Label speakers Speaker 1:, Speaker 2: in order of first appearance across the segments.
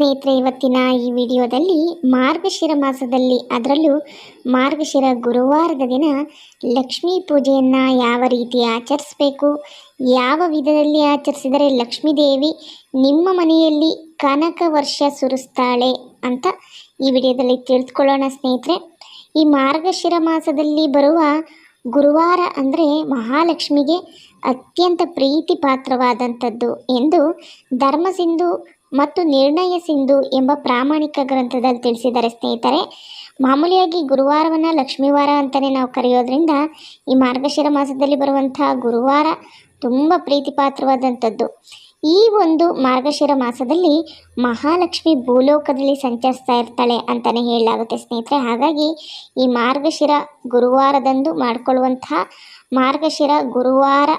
Speaker 1: ಸ್ನೇಹಿತರೆ, ಇವತ್ತಿನ ಈ ವಿಡಿಯೋದಲ್ಲಿ ಮಾರ್ಗಶಿರ ಮಾಸದಲ್ಲಿ ಅದರಲ್ಲೂ ಮಾರ್ಗಶಿರ ಗುರುವಾರದ ದಿನ ಲಕ್ಷ್ಮೀ ಪೂಜೆಯನ್ನು ಯಾವ ರೀತಿ ಆಚರಿಸಬೇಕು, ಯಾವ ವಿಧದಲ್ಲಿ ಆಚರಿಸಿದರೆ ಲಕ್ಷ್ಮೀ ದೇವಿ ನಿಮ್ಮ ಮನೆಯಲ್ಲಿ ಕನಕ ವರ್ಷ ಸುರಿಸ್ತಾಳೆ ಅಂತ ಈ ವಿಡಿಯೋದಲ್ಲಿ ತಿಳಿದುಕೊಳ್ಳೋಣ ಸ್ನೇಹಿತರೆ. ಈ ಮಾರ್ಗಶಿರ ಮಾಸದಲ್ಲಿ ಬರುವ ಗುರುವಾರ ಅಂದರೆ ಮಹಾಲಕ್ಷ್ಮಿಗೆ ಅತ್ಯಂತ ಪ್ರೀತಿ ಪಾತ್ರವಾದಂಥದ್ದು ಎಂದು ಧರ್ಮಸಿಂಧು ಮತ್ತು ನಿರ್ಣಯ ಸಿಂಧು ಎಂಬ ಪ್ರಾಮಾಣಿಕ ಗ್ರಂಥದಲ್ಲಿ ತಿಳಿಸಿದ್ದಾರೆ ಸ್ನೇಹಿತರೆ. ಮಾಮೂಲಿಯಾಗಿ ಗುರುವಾರವನ್ನು ಲಕ್ಷ್ಮೀವಾರ ಅಂತಲೇ ನಾವು ಕರೆಯೋದ್ರಿಂದ ಈ ಮಾರ್ಗಶಿರ ಮಾಸದಲ್ಲಿ ಬರುವಂತಹ ಗುರುವಾರ ತುಂಬ ಪ್ರೀತಿಪಾತ್ರವಾದಂಥದ್ದು. ಈ ಒಂದು ಮಾರ್ಗಶಿರ ಮಾಸದಲ್ಲಿ ಮಹಾಲಕ್ಷ್ಮಿ ಭೂಲೋಕದಲ್ಲಿ ಸಂಚರಿಸ್ತಾ ಇರ್ತಾಳೆ ಅಂತಲೇ ಹೇಳಲಾಗುತ್ತೆ ಸ್ನೇಹಿತರೆ. ಹಾಗಾಗಿ ಈ ಮಾರ್ಗಶಿರ ಗುರುವಾರದಂದು ಮಾಡಿಕೊಳ್ಳುವಂತಹ ಮಾರ್ಗಶಿರ ಗುರುವಾರ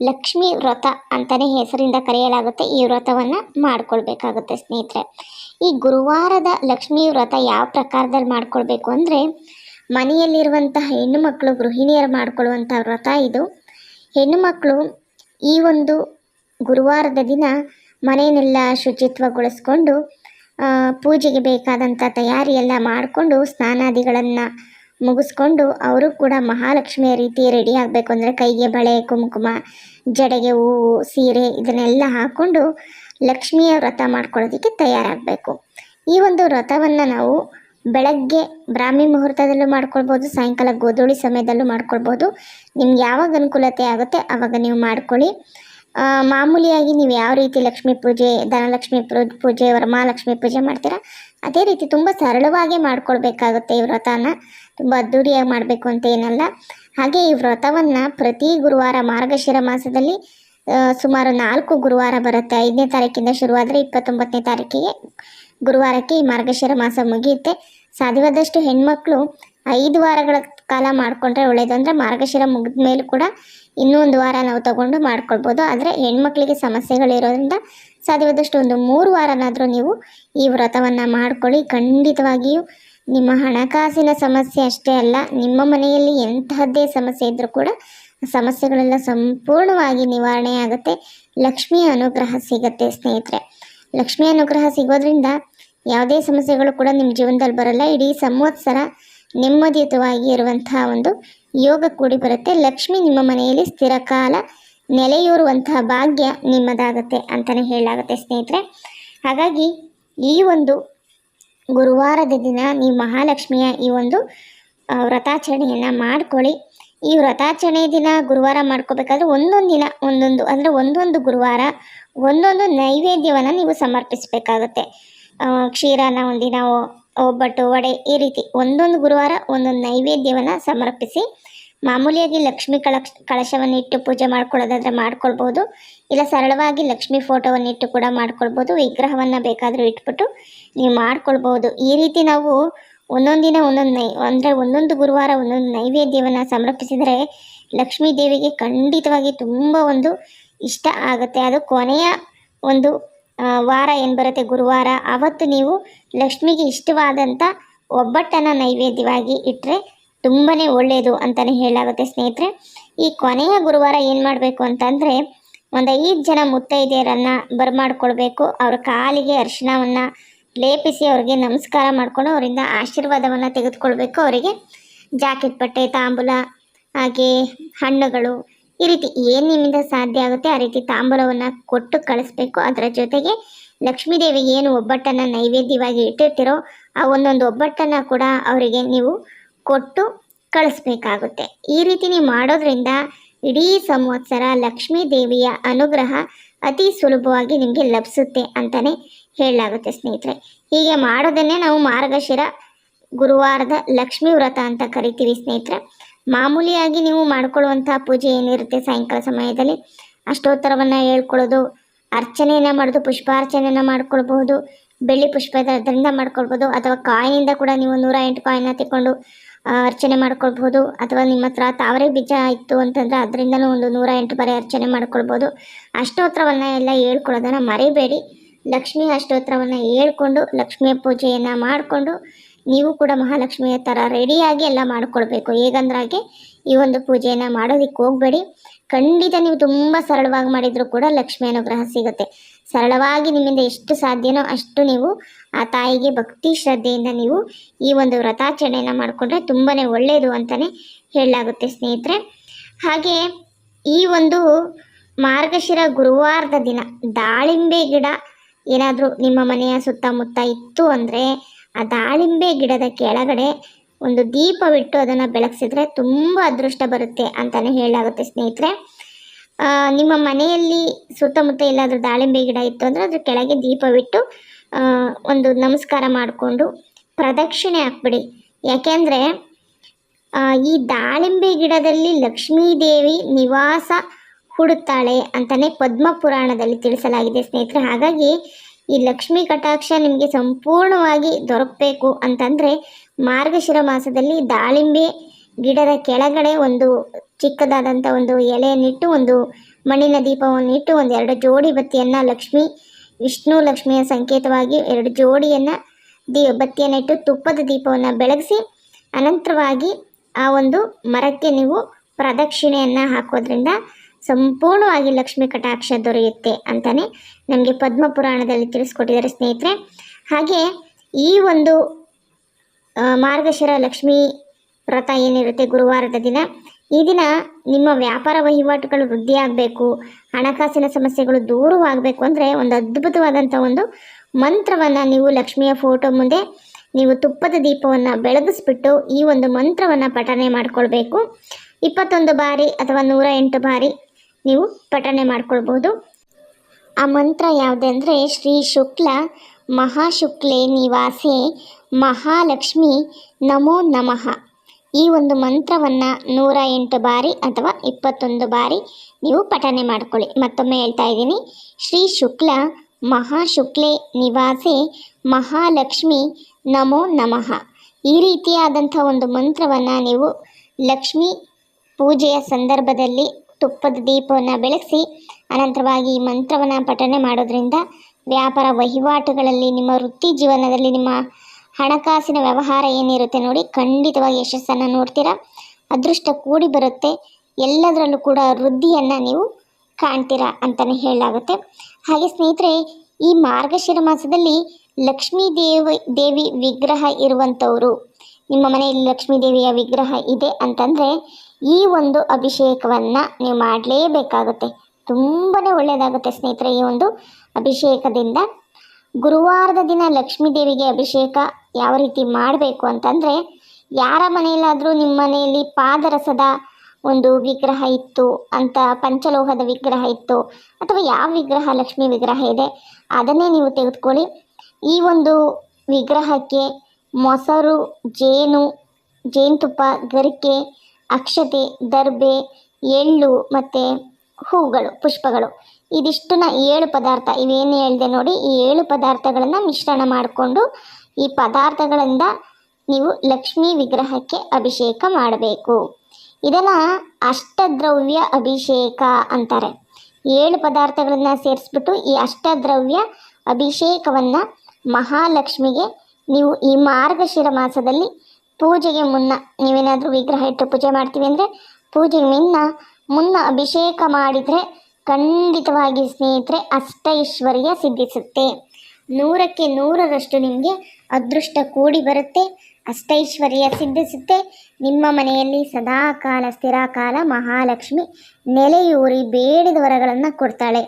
Speaker 1: ಲಕ್ಷ್ಮಿ ವ್ರತ ಅಂತಲೇ ಹೆಸರಿಂದ ಕರೆಯಲಾಗುತ್ತೆ. ಈ ವ್ರತವನ್ನು ಮಾಡ್ಕೊಳ್ಬೇಕಾಗುತ್ತೆ ಸ್ನೇಹಿತರೆ. ಈ ಗುರುವಾರದ ಲಕ್ಷ್ಮೀ ವ್ರತ ಯಾವ ಪ್ರಕಾರದಲ್ಲಿ ಮಾಡ್ಕೊಳ್ಬೇಕು ಅಂದರೆ, ಮನೆಯಲ್ಲಿರುವಂತಹ ಹೆಣ್ಣು ಮಕ್ಕಳು, ಗೃಹಿಣಿಯರು ಮಾಡ್ಕೊಳ್ಳುವಂಥ ವ್ರತ ಇದು. ಹೆಣ್ಣು ಮಕ್ಕಳು ಈ ಒಂದು ಗುರುವಾರದ ದಿನ ಮನೆಯನ್ನೆಲ್ಲ ಶುಚಿತ್ವಗೊಳಿಸ್ಕೊಂಡು ಪೂಜೆಗೆ ಬೇಕಾದಂಥ ತಯಾರಿಯೆಲ್ಲ ಮಾಡಿಕೊಂಡು ಸ್ನಾನಾದಿಗಳನ್ನು ಮುಗಿಸ್ಕೊಂಡು ಅವರು ಕೂಡ ಮಹಾಲಕ್ಷ್ಮಿಯ ರೀತಿ ರೆಡಿ ಆಗಬೇಕು ಅಂದರೆ ಕೈಗೆ ಬಳೆ, ಕುಂಕುಮ, ಜಡೆಗೆ ಹೂವು, ಸೀರೆ ಇದನ್ನೆಲ್ಲ ಹಾಕ್ಕೊಂಡು ಲಕ್ಷ್ಮಿಯ ವ್ರತ ಮಾಡ್ಕೊಳ್ಳೋದಕ್ಕೆ ತಯಾರಾಗಬೇಕು. ಈ ಒಂದು ವ್ರತವನ್ನು ನಾವು ಬೆಳಗ್ಗೆ ಬ್ರಾಹ್ಮಿ ಮುಹೂರ್ತದಲ್ಲೂ ಮಾಡ್ಕೊಳ್ಬೋದು, ಸಾಯಂಕಾಲ ಗೋಧೂಳಿ ಸಮಯದಲ್ಲೂ ಮಾಡ್ಕೊಳ್ಬೋದು. ನಿಮ್ಗೆ ಯಾವಾಗ ಅನುಕೂಲತೆ ಆಗುತ್ತೆ ಆವಾಗ ನೀವು ಮಾಡ್ಕೊಳ್ಳಿ. ಮಾಮೂಲಿಯಾಗಿ ನೀವು ಯಾವ ರೀತಿ ಲಕ್ಷ್ಮೀ ಪೂಜೆ, ಧನಲಕ್ಷ್ಮಿ ಪೂಜೆ, ವರಮಹಾಲಕ್ಷ್ಮಿ ಪೂಜೆ ಮಾಡ್ತೀರಾ? ಅದೇ ರೀತಿ ತುಂಬ ಸರಳವಾಗಿ ಮಾಡ್ಕೊಳ್ಬೇಕಾಗುತ್ತೆ ಈ ವ್ರತನ. ತುಂಬ ಅದ್ದೂರಿಯಾಗಿ ಮಾಡಬೇಕು ಅಂತ ಏನಲ್ಲ. ಹಾಗೆ ಈ ವ್ರತವನ್ನು ಪ್ರತಿ ಗುರುವಾರ ಮಾರ್ಗಶಿರ ಮಾಸದಲ್ಲಿ ಸುಮಾರು ನಾಲ್ಕು ಗುರುವಾರ ಬರುತ್ತೆ. ಐದನೇ ತಾರೀಕಿಂದ ಶುರುವಾದರೆ ಇಪ್ಪತ್ತೊಂಬತ್ತನೇ ತಾರೀಕಿಗೆ ಗುರುವಾರಕ್ಕೆ ಈ ಮಾರ್ಗಶಿರ ಮಾಸ ಮುಗಿಯುತ್ತೆ. ಸಾಧ್ಯವಾದಷ್ಟು ಹೆಣ್ಮಕ್ಳು ಐದು ವಾರಗಳ ಕಾಲ ಮಾಡಿಕೊಂಡ್ರೆ ಒಳ್ಳೆಯದು ಅಂದರೆ ಮಾರ್ಗಶಿರ ಮುಗಿದ ಮೇಲೆ ಕೂಡ ಇನ್ನೂ ಒಂದು ವಾರ ನಾವು ತಗೊಂಡು ಮಾಡ್ಕೊಳ್ಬೋದು. ಆದರೆ ಹೆಣ್ಮಕ್ಳಿಗೆ ಸಮಸ್ಯೆಗಳಿರೋದ್ರಿಂದ ಸಾಧ್ಯವಾದಷ್ಟು ಒಂದು ಮೂರು ವಾರನಾದರೂ ನೀವು ಈ ವ್ರತವನ್ನು ಮಾಡಿಕೊಳ್ಳಿ. ಖಂಡಿತವಾಗಿಯೂ ನಿಮ್ಮ ಹಣಕಾಸಿನ ಸಮಸ್ಯೆ ಅಷ್ಟೇ ಅಲ್ಲ, ನಿಮ್ಮ ಮನೆಯಲ್ಲಿ ಎಂತಹದ್ದೇ ಸಮಸ್ಯೆ ಇದ್ದರೂ ಕೂಡ ಸಮಸ್ಯೆಗಳೆಲ್ಲ ಸಂಪೂರ್ಣವಾಗಿ ನಿವಾರಣೆ ಆಗುತ್ತೆ. ಲಕ್ಷ್ಮಿಯ ಅನುಗ್ರಹ ಸಿಗುತ್ತೆ ಸ್ನೇಹಿತರೆ. ಲಕ್ಷ್ಮಿ ಅನುಗ್ರಹ ಸಿಗೋದ್ರಿಂದ ಯಾವುದೇ ಸಮಸ್ಯೆಗಳು ಕೂಡ ನಿಮ್ಮ ಜೀವನದಲ್ಲಿ ಬರಲ್ಲ. ಇಡೀ ಸಂವತ್ಸರ ನೆಮ್ಮದಿಯುತವಾಗಿ ಇರುವಂತಹ ಒಂದು ಯೋಗ ಕೂಡಿ ಬರುತ್ತೆ. ಲಕ್ಷ್ಮಿ ನಿಮ್ಮ ಮನೆಯಲ್ಲಿ ಸ್ಥಿರಕಾಲ ನೆಲೆಯೂರುವಂತಹ ಭಾಗ್ಯ ನಿಮ್ಮದಾಗುತ್ತೆ ಅಂತಲೇ ಹೇಳಲಾಗುತ್ತೆ ಸ್ನೇಹಿತರೆ. ಹಾಗಾಗಿ ಈ ಒಂದು ಗುರುವಾರದ ದಿನ ನೀವು ಮಹಾಲಕ್ಷ್ಮಿಯ ಈ ಒಂದು ವ್ರತಾಚರಣೆಯನ್ನು ಮಾಡ್ಕೊಳ್ಳಿ. ಈ ವ್ರತಾಚರಣೆ ದಿನ ಗುರುವಾರ ಮಾಡ್ಕೋಬೇಕಾದ್ರೆ ಒಂದೊಂದು ದಿನ, ಒಂದೊಂದು, ಅಂದರೆ ಒಂದೊಂದು ಗುರುವಾರ ಒಂದೊಂದು ನೈವೇದ್ಯವನ್ನು ನೀವು ಸಮರ್ಪಿಸಬೇಕಾಗುತ್ತೆ. ಕ್ಷೀರನ ಒಂದಿನ ಒಬ್ಬಟ್ಟು ವಡೆ ಈ ರೀತಿ ಒಂದೊಂದು ಗುರುವಾರ ಒಂದೊಂದು ನೈವೇದ್ಯವನ್ನು ಸಮರ್ಪಿಸಿ ಮಾಮೂಲಿಯಾಗಿ ಲಕ್ಷ್ಮಿ ಕಳಶವನ್ನು ಇಟ್ಟು ಪೂಜೆ ಮಾಡ್ಕೊಳ್ಳೋದಾದರೆ ಮಾಡ್ಕೊಳ್ಬೋದು. ಇಲ್ಲ ಸರಳವಾಗಿ ಲಕ್ಷ್ಮಿ ಫೋಟೋವನ್ನು ಇಟ್ಟು ಕೂಡ ಮಾಡ್ಕೊಳ್ಬೋದು. ವಿಗ್ರಹವನ್ನು ಬೇಕಾದರೂ ಇಟ್ಬಿಟ್ಟು ನೀವು ಮಾಡ್ಕೊಳ್ಬೋದು. ಈ ರೀತಿ ನಾವು ಒಂದೊಂದು ದಿನ ಒಂದೊಂದು ನೈ, ಅಂದರೆ ಒಂದೊಂದು ಗುರುವಾರ ಒಂದೊಂದು ನೈವೇದ್ಯವನ್ನು ಸಮರ್ಪಿಸಿದರೆ ಲಕ್ಷ್ಮೀ ದೇವಿಗೆ ಖಂಡಿತವಾಗಿ ತುಂಬ ಒಂದು ಇಷ್ಟ ಆಗುತ್ತೆ. ಅದು ಕೊನೆಯ ಒಂದು ವಾರ ಏನು ಬರುತ್ತೆ? ಗುರುವಾರ. ಅವತ್ತು ನೀವು ಲಕ್ಷ್ಮಿಗೆ ಇಷ್ಟವಾದಂಥ ಒಬ್ಬಟ್ಟನ್ನು ನೈವೇದ್ಯವಾಗಿ ಇಟ್ಟರೆ ತುಂಬಾ ಒಳ್ಳೆಯದು ಅಂತಲೇ ಹೇಳಲಾಗುತ್ತೆ ಸ್ನೇಹಿತರೆ. ಈ ಕೊನೆಯ ಗುರುವಾರ ಏನು ಮಾಡಬೇಕು ಅಂತಂದರೆ ಒಂದು ಐದು ಜನ ಮುತ್ತೈದೆಯರನ್ನು ಬರಮಾಡ್ಕೊಳ್ಬೇಕು. ಅವ್ರ ಕಾಲಿಗೆ ಅರಿಶಿಣವನ್ನು ಲೇಪಿಸಿ ಅವರಿಗೆ ನಮಸ್ಕಾರ ಮಾಡಿಕೊಂಡು ಅವರಿಂದ ಆಶೀರ್ವಾದವನ್ನು ತೆಗೆದುಕೊಳ್ಬೇಕು. ಅವರಿಗೆ ಜಾಕೆಟ್ ಬಟ್ಟೆ, ತಾಂಬೂಲ, ಹಾಗೆ ಹಣ್ಣುಗಳು ಈ ರೀತಿ ಏನು ನಿಮ್ಮಿಂದ ಸಾಧ್ಯ ಆಗುತ್ತೆ, ಆ ರೀತಿ ತಾಂಬೂಲವನ್ನು ಕೊಟ್ಟು ಕಳಿಸ್ಬೇಕು. ಅದರ ಜೊತೆಗೆ ಲಕ್ಷ್ಮೀ ದೇವಿಗೆ ಏನು ಒಬ್ಬಟ್ಟನ್ನು ನೈವೇದ್ಯವಾಗಿ ಇಟ್ಟಿರ್ತೀರೋ, ಆ ಒಂದೊಂದು ಒಬ್ಬಟ್ಟನ್ನು ಕೂಡ ಅವರಿಗೆ ನೀವು ಕೊಟ್ಟು ಕಳಿಸ್ಬೇಕಾಗುತ್ತೆ. ಈ ರೀತಿ ನೀವು ಮಾಡೋದ್ರಿಂದ ಇಡೀ ಸಂವತ್ಸರ ಲಕ್ಷ್ಮೀ ದೇವಿಯ ಅನುಗ್ರಹ ಅತಿ ಸುಲಭವಾಗಿ ನಿಮಗೆ ಲಭಿಸುತ್ತೆ ಅಂತಲೇ ಹೇಳಲಾಗುತ್ತೆ ಸ್ನೇಹಿತರೆ. ಹೀಗೆ ಮಾಡೋದನ್ನೇ ನಾವು ಮಾರ್ಗಶಿರ ಗುರುವಾರದ ಲಕ್ಷ್ಮೀ ವ್ರತ ಅಂತ ಕರಿತೀವಿ ಸ್ನೇಹಿತರೆ. ಮಾಮೂಲಿಯಾಗಿ ನೀವು ಮಾಡ್ಕೊಳ್ಳುವಂಥ ಪೂಜೆ ಏನಿರುತ್ತೆ ಸಾಯಂಕಾಲ ಸಮಯದಲ್ಲಿ? ಅಷ್ಟೋತ್ತರವನ್ನು ಹೇಳ್ಕೊಳ್ಳೋದು, ಅರ್ಚನೆಯನ್ನು ಮಾಡೋದು, ಪುಷ್ಪಾರ್ಚನೆಯನ್ನು ಮಾಡ್ಕೊಳ್ಬಹುದು, ಬೆಳ್ಳಿ ಪುಷ್ಪದಿಂದ ಮಾಡ್ಕೊಳ್ಬೋದು ಅಥವಾ ಕಾಯಿನಿಂದ ಕೂಡ ನೀವು ನೂರ ಎಂಟು ಕಾಯಿನ ತಗೊಂಡು ಅರ್ಚನೆ ಮಾಡ್ಕೊಳ್ಬೋದು ಅಥವಾ ನಿಮ್ಮ ಹತ್ರ ತಾವರೆ ಬೀಜ ಇತ್ತು ಅಂತಂದರೆ ಅದರಿಂದನೂ ಒಂದು ನೂರ ಎಂಟು ಬಾರಿ ಅರ್ಚನೆ ಮಾಡ್ಕೊಳ್ಬೋದು ಅಷ್ಟೋತ್ತರವನ್ನು ಎಲ್ಲ ಹೇಳ್ಕೊಳ್ಳೋದನ್ನು ಮರಿಬೇಡಿ. ಲಕ್ಷ್ಮಿ ಅಷ್ಟೋತ್ತರವನ್ನು ಹೇಳ್ಕೊಂಡು ಲಕ್ಷ್ಮಿಯ ಪೂಜೆಯನ್ನು ಮಾಡಿಕೊಂಡು ನೀವು ಕೂಡ ಮಹಾಲಕ್ಷ್ಮಿಯ ಥರ ರೆಡಿಯಾಗಿ ಎಲ್ಲ ಮಾಡ್ಕೊಳ್ಬೇಕು. ಹೇಗಂದ್ರಾಗೆ ಈ ಒಂದು ಪೂಜೆಯನ್ನು ಮಾಡೋದಕ್ಕೆ ಹೋಗಬೇಡಿ. ಖಂಡಿತ ನೀವು ತುಂಬ ಸರಳವಾಗಿ ಮಾಡಿದರೂ ಕೂಡ ಲಕ್ಷ್ಮಿ ಅನುಗ್ರಹ ಸಿಗುತ್ತೆ. ಸರಳವಾಗಿ ನಿಮ್ಮಿಂದ ಎಷ್ಟು ಸಾಧ್ಯನೋ ಅಷ್ಟು ನೀವು ಆ ತಾಯಿಗೆ ಭಕ್ತಿ ಶ್ರದ್ಧೆಯಿಂದ ನೀವು ಈ ಒಂದು ವ್ರತಾಚರಣೆಯನ್ನು ಮಾಡಿಕೊಂಡ್ರೆ ತುಂಬಾ ಒಳ್ಳೆಯದು ಅಂತಲೇ ಹೇಳಲಾಗುತ್ತೆ ಸ್ನೇಹಿತರೆ. ಹಾಗೆ ಈ ಒಂದು ಮಾರ್ಗಶಿರ ಗುರುವಾರದ ದಿನ ದಾಳಿಂಬೆ ಗಿಡ ಏನಾದರೂ ನಿಮ್ಮ ಮನೆಯ ಸುತ್ತಮುತ್ತ ಇತ್ತು ಅಂದರೆ ಆ ದಾಳಿಂಬೆ ಗಿಡದ ಕೆಳಗಡೆ ಒಂದು ದೀಪವಿಟ್ಟು ಅದನ್ನು ಬೆಳಗಿಸಿದ್ರೆ ತುಂಬ ಅದೃಷ್ಟ ಬರುತ್ತೆ ಅಂತಲೇ ಹೇಳಲಾಗುತ್ತೆ ಸ್ನೇಹಿತರೆ. ನಿಮ್ಮ ಮನೆಯಲ್ಲಿ ಸುತ್ತಮುತ್ತ ಎಲ್ಲಾದರೂ ದಾಳಿಂಬೆ ಗಿಡ ಇತ್ತು ಅಂದರೆ ಅದ್ರ ಕೆಳಗೆ ದೀಪವಿಟ್ಟು ಒಂದು ನಮಸ್ಕಾರ ಮಾಡಿಕೊಂಡು ಪ್ರದಕ್ಷಿಣೆ ಹಾಕ್ಬಿಡಿ. ಯಾಕೆಂದರೆ ಈ ದಾಳಿಂಬೆ ಗಿಡದಲ್ಲಿ ಲಕ್ಷ್ಮೀದೇವಿ ನಿವಾಸ ಹುಡುತ್ತಾಳೆ ಅಂತಲೇ ಪದ್ಮ ಪುರಾಣದಲ್ಲಿ ತಿಳಿಸಲಾಗಿದೆ ಸ್ನೇಹಿತರೆ. ಹಾಗಾಗಿ ಈ ಲಕ್ಷ್ಮೀ ಕಟಾಕ್ಷ ನಿಮಗೆ ಸಂಪೂರ್ಣವಾಗಿ ದೊರಕಬೇಕು ಅಂತಂದರೆ ಮಾರ್ಗಶಿರ ಮಾಸದಲ್ಲಿ ದಾಳಿಂಬೆ ಗಿಡದ ಕೆಳಗಡೆ ಒಂದು ಚಿಕ್ಕದಾದಂಥ ಒಂದು ಎಲೆಯನ್ನಿಟ್ಟು, ಒಂದು ಮಣ್ಣಿನ ದೀಪವನ್ನು ಇಟ್ಟು ಒಂದು ಎರಡು ಜೋಡಿ ಬತ್ತಿಯನ್ನು ಲಕ್ಷ್ಮಿ ವಿಷ್ಣು ಲಕ್ಷ್ಮಿಯ ಸಂಕೇತವಾಗಿ ಎರಡು ಜೋಡಿಯನ್ನು ದೀ ಬತ್ತಿಯನ್ನು ಇಟ್ಟು ತುಪ್ಪದ ದೀಪವನ್ನು ಬೆಳಗಿಸಿ, ಅನಂತರವಾಗಿ ಆ ಒಂದು ಮರಕ್ಕೆ ನೀವು ಪ್ರದಕ್ಷಿಣೆಯನ್ನು ಹಾಕೋದ್ರಿಂದ ಸಂಪೂರ್ಣವಾಗಿ ಲಕ್ಷ್ಮಿ ಕಟಾಕ್ಷ ದೊರೆಯುತ್ತೆ ಅಂತಲೇ ನಮಗೆ ಪದ್ಮ ಪುರಾಣದಲ್ಲಿ ತಿಳಿಸ್ಕೊಟ್ಟಿದ್ದಾರೆ ಸ್ನೇಹಿತರೆ. ಹಾಗೆ ಈ ಒಂದು ಮಾರ್ಗಶಿರ ಲಕ್ಷ್ಮೀ ವ್ರತ ಏನಿರುತ್ತೆ ಗುರುವಾರದ ದಿನ, ಈ ದಿನ ನಿಮ್ಮ ವ್ಯಾಪಾರ ವಹಿವಾಟುಗಳು ವೃದ್ಧಿಯಾಗಬೇಕು, ಹಣಕಾಸಿನ ಸಮಸ್ಯೆಗಳು ದೂರವಾಗಬೇಕು ಅಂದರೆ ಒಂದು ಅದ್ಭುತವಾದಂಥ ಒಂದು ಮಂತ್ರವನ್ನು ನೀವು ಲಕ್ಷ್ಮಿಯ ಫೋಟೋ ಮುಂದೆ ನೀವು ತುಪ್ಪದ ದೀಪವನ್ನು ಬೆಳಗಿಸ್ಬಿಟ್ಟು ಈ ಒಂದು ಮಂತ್ರವನ್ನು ಪಠನೆ ಮಾಡಿಕೊಳ್ಬೇಕು. ಇಪ್ಪತ್ತೊಂದು ಬಾರಿ ಅಥವಾ ನೂರ ಎಂಟು ಬಾರಿ ನೀವು ಪಠನೆ ಮಾಡ್ಕೊಳ್ಬೋದು. ಆ ಮಂತ್ರ ಯಾವುದಂದರೆ ಶ್ರೀ ಶುಕ್ಲ ಮಹಾಶುಕ್ಲೆ ನಿವಾಸಿ ಮಹಾಲಕ್ಷ್ಮಿ ನಮೋ ನಮಃ. ಈ ಒಂದು ಮಂತ್ರವನ್ನು ನೂರ ಎಂಟು ಬಾರಿ ಅಥವಾ ಇಪ್ಪತ್ತೊಂದು ಬಾರಿ ನೀವು ಪಠನೆ ಮಾಡ್ಕೊಳ್ಳಿ. ಮತ್ತೊಮ್ಮೆ ಹೇಳ್ತಾ ಇದ್ದೀನಿ. ಶ್ರೀ ಶುಕ್ಲ ಮಹಾಶುಕ್ಲೆ ನಿವಾಸಿ ಮಹಾಲಕ್ಷ್ಮಿ ನಮೋ ನಮಃ. ಈ ರೀತಿಯಾದಂಥ ಒಂದು ಮಂತ್ರವನ್ನು ನೀವು ಲಕ್ಷ್ಮೀ ಪೂಜೆಯ ಸಂದರ್ಭದಲ್ಲಿ ತುಪ್ಪದ ದೀಪವನ್ನು ಬೆಳಗಿಸಿ, ಅನಂತರವಾಗಿ ಈ ಮಂತ್ರವನ್ನು ಪಠನೆ ಮಾಡೋದ್ರಿಂದ ವ್ಯಾಪಾರ ವಹಿವಾಟುಗಳಲ್ಲಿ ನಿಮ್ಮ ವೃತ್ತಿ ಜೀವನದಲ್ಲಿ ನಿಮ್ಮ ಹಣಕಾಸಿನ ವ್ಯವಹಾರ ಏನಿರುತ್ತೆ ನೋಡಿ, ಖಂಡಿತವಾಗಿ ಯಶಸ್ಸನ್ನು ನೋಡ್ತೀರಾ. ಅದೃಷ್ಟ ಕೂಡಿ ಬರುತ್ತೆ. ಎಲ್ಲದರಲ್ಲೂ ಕೂಡ ವೃದ್ಧಿಯನ್ನು ನೀವು ಕಾಣ್ತೀರಾ ಅಂತಲೇ ಹೇಳಲಾಗುತ್ತೆ. ಹಾಗೆ ಸ್ನೇಹಿತರೆ, ಈ ಮಾರ್ಗಶಿರ ಮಾಸದಲ್ಲಿ ಲಕ್ಷ್ಮೀ ದೇವಿ ದೇವಿ ವಿಗ್ರಹ ಇರುವಂಥವರು, ನಿಮ್ಮ ಮನೆಯಲ್ಲಿ ಲಕ್ಷ್ಮೀ ದೇವಿಯ ವಿಗ್ರಹ ಇದೆ ಅಂತಂದರೆ ಈ ಒಂದು ಅಭಿಷೇಕವನ್ನು ನೀವು ಮಾಡಲೇಬೇಕಾಗುತ್ತೆ. ತುಂಬಾ ಒಳ್ಳೆಯದಾಗುತ್ತೆ ಸ್ನೇಹಿತರೆ ಈ ಒಂದು ಅಭಿಷೇಕದಿಂದ. ಗುರುವಾರದ ದಿನ ಲಕ್ಷ್ಮೀ ದೇವಿಗೆ ಅಭಿಷೇಕ ಯಾವ ರೀತಿ ಮಾಡಬೇಕು ಅಂತಂದರೆ, ಯಾರ ಮನೆಯಲ್ಲಾದರೂ ನಿಮ್ಮ ಮನೆಯಲ್ಲಿ ಪಾದರಸದ ಒಂದು ವಿಗ್ರಹ ಇತ್ತು ಅಂತ, ಪಂಚಲೋಹದ ವಿಗ್ರಹ ಇತ್ತು ಅಥವಾ ಯಾವ ವಿಗ್ರಹ, ಲಕ್ಷ್ಮೀ ವಿಗ್ರಹ ಇದೆ, ಅದನ್ನೇ ನೀವು ತೆಗೆದುಕೊಳ್ಳಿ. ಈ ಒಂದು ವಿಗ್ರಹಕ್ಕೆ ಮೊಸರು, ಜೇನು, ಜೇನುತುಪ್ಪ, ಗರಿಕೆ ಅಕ್ಷತೆ ದರ್ಬೆ ಎಳ್ಳು ಮತ್ತು ಹೂಗಳು, ಪುಷ್ಪಗಳು. ಇದಿಷ್ಟನ್ನ ಏಳು ಪದಾರ್ಥ ಇವೇನು ಹೇಳಿದೆ ನೋಡಿ, ಈ ಏಳು ಪದಾರ್ಥಗಳನ್ನು ಮಿಶ್ರಣ ಮಾಡಿಕೊಂಡು ಈ ಪದಾರ್ಥಗಳಿಂದ ನೀವು ಲಕ್ಷ್ಮೀ ವಿಗ್ರಹಕ್ಕೆ ಅಭಿಷೇಕ ಮಾಡಬೇಕು. ಇದನ್ನು ಅಷ್ಟದ್ರವ್ಯ ಅಭಿಷೇಕ ಅಂತಾರೆ. ಏಳು ಪದಾರ್ಥಗಳನ್ನು ಸೇರಿಸ್ಬಿಟ್ಟು ಈ ಅಷ್ಟದ್ರವ್ಯ ಅಭಿಷೇಕವನ್ನು ಮಹಾಲಕ್ಷ್ಮಿಗೆ ನೀವು ಈ ಮಾರ್ಗಶಿರ ಮಾಸದಲ್ಲಿ ಪೂಜೆಗೆ ಮುನ್ನ ನೀವೇನಾದರೂ ವಿಗ್ರಹ ಇಟ್ಟು ಪೂಜೆ ಮಾಡ್ತೀವಿ ಅಂದರೆ ಪೂಜೆಗೆ ಮುನ್ನ ಮುನ್ನ ಅಭಿಷೇಕ ಮಾಡಿದರೆ ಖಂಡಿತವಾಗಿ ಸ್ನೇಹಿತರೆ ಅಷ್ಟೈಶ್ವರ್ಯ ಸಿದ್ಧಿಸುತ್ತೆ. ನೂರಕ್ಕೆ ನೂರರಷ್ಟು ನಿಮಗೆ ಅದೃಷ್ಟ ಕೂಡಿ ಬರುತ್ತೆ, ಅಷ್ಟೈಶ್ವರ್ಯ ಸಿದ್ಧಿಸುತ್ತೆ. ನಿಮ್ಮ ಮನೆಯಲ್ಲಿ ಸದಾಕಾಲ ಸ್ಥಿರಕಾಲ ಮಹಾಲಕ್ಷ್ಮಿ ನೆಲೆಯೂರಿ ಬೇಡಿದ ವರಗಳನ್ನು ಕೊಡ್ತಾಳೆ.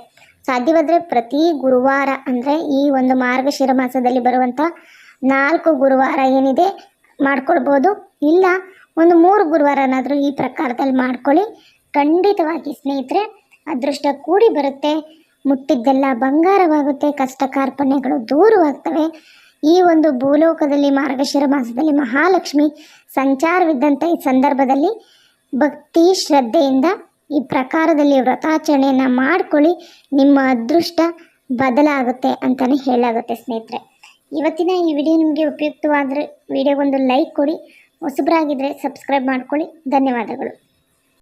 Speaker 1: ಸಾಧ್ಯವಾದರೆ ಪ್ರತಿ ಗುರುವಾರ ಅಂದರೆ ಈ ಒಂದು ಮಾರ್ಗಶಿರ ಮಾಸದಲ್ಲಿ ಬರುವಂಥ ನಾಲ್ಕು ಗುರುವಾರ ಏನಿದೆ ಮಾಡ್ಕೊಳ್ಬೋದು ಇಲ್ಲ, ಒಂದು ಮೂರು ಗುರುವಾರನಾದರೂ ಈ ಪ್ರಕಾರದಲ್ಲಿ ಮಾಡ್ಕೊಳ್ಳಿ. ಖಂಡಿತವಾಗಿ ಸ್ನೇಹಿತರೆ, ಅದೃಷ್ಟ ಕೂಡಿ ಬರುತ್ತೆ. ಮುಟ್ಟಿದ್ದೆಲ್ಲ ಬಂಗಾರವಾಗುತ್ತೆ. ಕಷ್ಟ ಕಾರ್ಪಣ್ಯಗಳು ದೂರವಾಗ್ತವೆ. ಈ ಒಂದು ಭೂಲೋಕದಲ್ಲಿ, ಮಾರ್ಗಶಿರ ಮಾಸದಲ್ಲಿ ಮಹಾಲಕ್ಷ್ಮಿ ಸಂಚಾರವಿದ್ದಂಥ ಈ ಸಂದರ್ಭದಲ್ಲಿ ಭಕ್ತಿ, ಶ್ರದ್ಧೆಯಿಂದ ಈ ಪ್ರಕಾರದಲ್ಲಿ ವ್ರತಾಚರಣೆಯನ್ನು ಮಾಡ್ಕೊಳ್ಳಿ. ನಿಮ್ಮ ಅದೃಷ್ಟ ಬದಲಾಗುತ್ತೆ ಅಂತಲೇ ಹೇಳಾಗುತ್ತೆ ಸ್ನೇಹಿತರೆ. ಇವತ್ತಿನ ಈ ವಿಡಿಯೋ ನಿಮಗೆ ಉಪಯುಕ್ತವಾದರೆ ವಿಡಿಯೋಗೊಂದು ಲೈಕ್ ಕೊಡಿ ಹೊಸಬರಾಗಿದ್ದರೆ ಸಬ್ಸ್ಕ್ರೈಬ್ ಮಾಡ್ಕೊಳ್ಳಿ. ಧನ್ಯವಾದಗಳು.